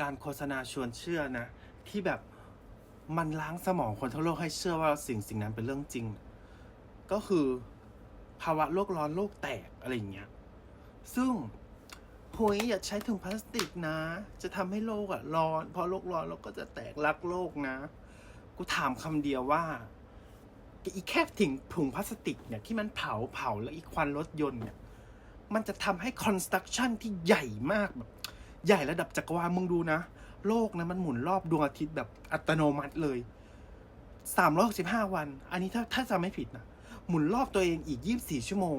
การโฆษณาชวนเชื่อนะ ที่แบบมันล้างสมองคนทั้งโลกให้เชื่อว่าสิ่งสิ่งนั้นเป็นเรื่องจริง ก็คือภาวะโลกร้อนโลกแตกอะไรอย่างเงี้ยซึ่งโหยอย่าใช้ถุงพลาสติกนะ จะทำให้โลกอะร้อนพอโลกร้อนโลกก็จะแตกรักโลกนะ กูถามคำเดียวว่าอีแค่ถิงถุงพลาสติกเนี่ยที่มันเผาเผาแล้วอีควันรถยนต์เนี่ยมันจะทำให้คอนสตรั c ชั่นที่ใหญ่มากแบบ ใหญ่ระดับจักรวาลมึงดูนะ โลกนะมันหมุนรอบดวงอาทิตย์แบบอัตโนมัติเลยสามร้อยสิบห้าวัน อันนี้ถ้าถ้าจำไม่ผิดนะ หมุนรอบตัวเองอีกยี่บสี่ชั่วโมง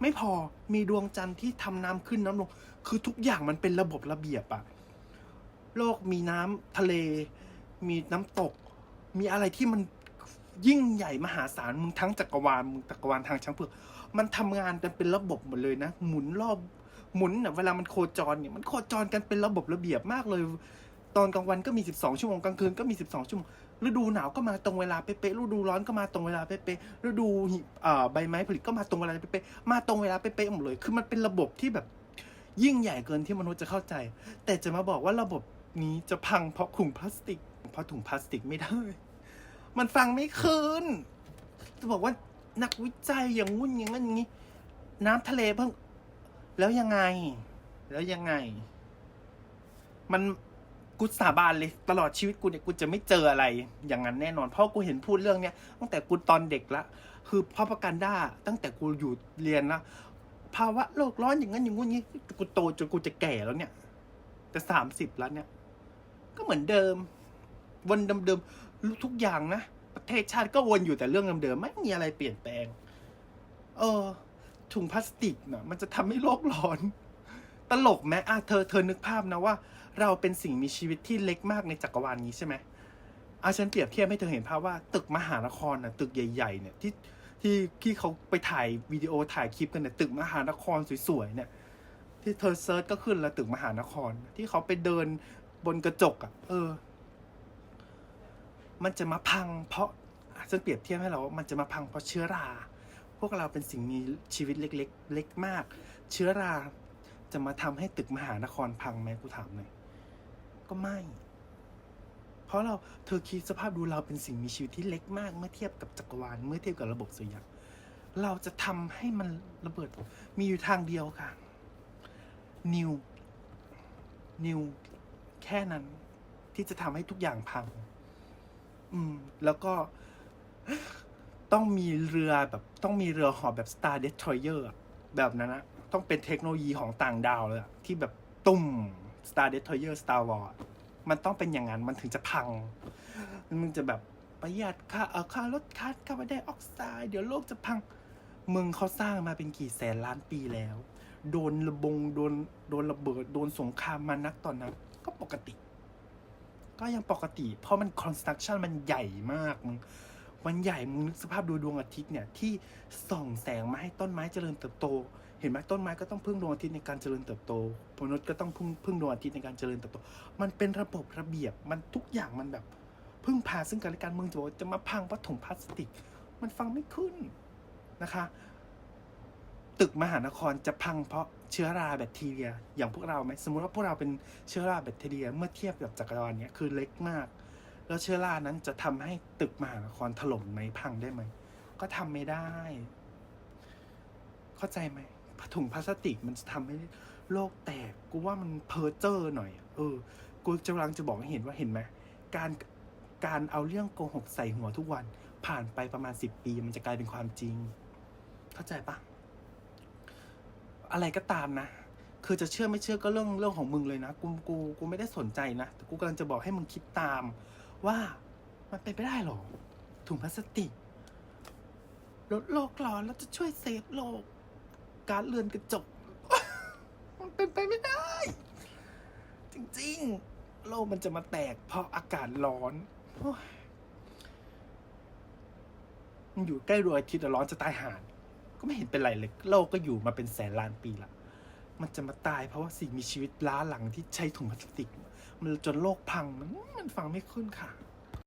ไม่พอมีดวงจันทร์ที่ทำน้ำขึ้นน้ำลง คือทุกอย่างมันเป็นระบบระเบียบอะโลกมีน้ำทะเล มีน้ำตก มีอะไรที่มันยิ่งใหญ่มหาศาลมึงทั้งจักรวาลมึงจักรวาลทางช้างเผือกมันทำงานกันเป็นระบบหมดเลยนะ หมุนรอบ หมุนเวลามันโคจรเนี่ยมันโคจรกันเป็นระบบระเบียบมากเลย ตอนกลางวันก็มี 12 ชั่วโมงกลางคืนก็มี 12 ชั่วโมงฤดูหนาวก็มาตรงเวลาเป๊ะๆฤดูร้อนก็มาตรงเวลาเป๊ะๆฤดูใบไม้ผลิก็มาตรงเวลาเป๊ะๆมาตรงเวลาเป๊ะๆหมดเลย คือมันเป็นระบบที่แบบยิ่งใหญ่เกินที่มนุษย์จะเข้าใจ แต่จะมาบอกว่าระบบนี้จะพังเพราะถุงพลาสติก เพราะถุงพลาสติกไม่ได้ มันฟังไม่คืนจะบอกว่านักวิจัยอย่างงุ่นอย่างนั้นอย่างนี้ น้ำทะเลเพิ่ง แล้วยังไง แล้วยังไง มันกูสาบานเลยตลอดชีวิตกูเนี่ยกูจะไม่เจออะไร อย่างนั้นแน่นอน เพราะกูเห็นพูดเรื่องเนี้ยตั้งแต่กูตอนเด็กละ คือพ่อประกันด้าตั้งแต่กูอยู่เรียนละภาวะโลกร้อนอย่างนั้นอย่างงู้นนี้กูโตจนกูจะแก่แล้วเนี่ยแต่สามสิบแล้วเนี่ย ก็เหมือนเดิม วนเดิมๆทุกอย่างนะประเทศชาติก็วนอยู่แต่เรื่องเดิมๆไม่มีอะไรเปลี่ยนแปลง เออ ถุงพลาสติกเนะมันจะทำให้โลกร้อน ตลกไหมอะเธอเธอนึกภาพนะว่า เราเป็นสิ่งมีชีวิตที่เล็กมากในจักรวาลนี้ใช่ไหมอะฉันเปรียบเทียบให้เธอเห็นภาพว่าตึกมหานครนะตึกใหญ่ๆเนี่ยที่ที่ที่เขาไปถ่ายวิดีโอถ่ายคลิปกันเนี่ยตึกมหานครสวยๆเนี่ย ที่เธอเซิร์ชก็ขึ้นล้วตึกมหานคร ที่เขาไปเดินบนกระจกอะ่ะ เออ มันจะมาพังเพราะอะฉันเปรียบเทียบให้เราว่ามันจะมาพังเพราะเชื้อรา พวกเราเป็นสิ่งมีชีวิตเล็กๆ เล็กมาก เชื้อราจะมาทำให้ตึกมหานครพังไหมกูถามหน่อยก็ไม่ เพราะเราเธอคิดสภาพดูเราเป็นสิ่งมีชีวิตที่เล็กมากเมื่อเทียบกับจักรวาลเมื่อเทียบกับระบบสุริยะเราจะทำให้มันระเบิดมีอยู่ทางเดียวค่ะ นิว นิว แค่นั้น ที่จะทำให้ทุกอย่างพัง อืม แล้วก็ ต้องมีเรือแบบต้องมีเรือหอบแบบ Star Destroyer แบบนั้นนะต้องเป็นเทคโนโลยีของต่างดาวเลยอะที่แบบตุ่ม Star Destroyer Star Wars มันต้องเป็นอย่างนั้นมันถึงจะพังมึงจะแบบประหยัดค่าเออค่ารถค่าคาร์บอนไดออกไซด์เดี๋ยวโลกจะพังมึงเขาสร้างมาเป็นกี่แสนล้านปีแล้ว โดนระบงโดนโดนระเบิด โดนสงครามมานักตอนนั้นก็ปกติ ก็ยังปกติ เพราะมันคอนสตรั c ชั่นมันใหญ่มากมึง มันใหญ่มึงนึกสภาพดูดวงอาทิตย์เนี่ยที่ส่องแสงมาให้ต้นไม้เจริญเติบโต เห็นไหมต้นไม้ก็ต้องพึ่งดวงอาทิตย์ในการเจริญเติบโตมนุษย์ก็ต้องพึ่งพึ่งดวงอาทิตย์ในการเจริญเติบโต มันเป็นระบบระเบียบมันทุกอย่างมันแบบพึ่งพาซึ่งกันและกันมึงจะบอกจะมาพังเพราะถุพลาสติก มันฟังไม่ขึ้นนะคะ ตึกมหานครจะพังเพราะเชื้อราแบคทีเรีย อย่างพวกเราไหมสมมติว่าพวกเราเป็นเชื้อราแบคทีเรีย เมื่อเทียบกับจักรวาลเนี้ยคือเล็กมาก แล้วเชื้อรานั้นจะทำให้ตึกมหานครถล่มไหมพังได้ไหม ก็ทำไม่ได้ เข้าใจไหมถุงพลาสติกมันจะทำให้โลกแตก กูว่ามันเพอเจอร์หน่อย เออ กูกำลังจะบอกให้เห็นว่าเห็นไหม การการเอาเรื่องโกหกใส่หัวทุกวัน ผ่านไปประมาณสิบปีมันจะกลายเป็นความจริง เข้าใจปะอะไรก็ตามนะ คือจะเชื่อไม่เชื่อก็เรื่องเรื่องของมึงเลยนะ กู กู กูไม่ได้สนใจนะ แต่กูกำลังจะบอกให้มึงคิดตาม ว่ามันเป็นไปได้หรอ ถุงพลาสติกลดโลกร้อนแล้วจะช่วยเซฟโลก การเรือนกระจก มันเป็นไปไม่ได้ จริงๆ โลกมันจะมาแตกเพราะอากาศร้อนมันอยู่ใกล้ดวงอาทิตย์ร้อนจะตายห่าก็ไม่เห็นเป็นไรเลย โลกก็อยู่มาเป็นแสนล้านปีละ มันจะมาตายเพราะว่าสิ่งมีชีวิตล้าหลังที่ใช้ถุงพลาสติก จนโลกพังมันมันฟังไม่ขึ้นค่ะ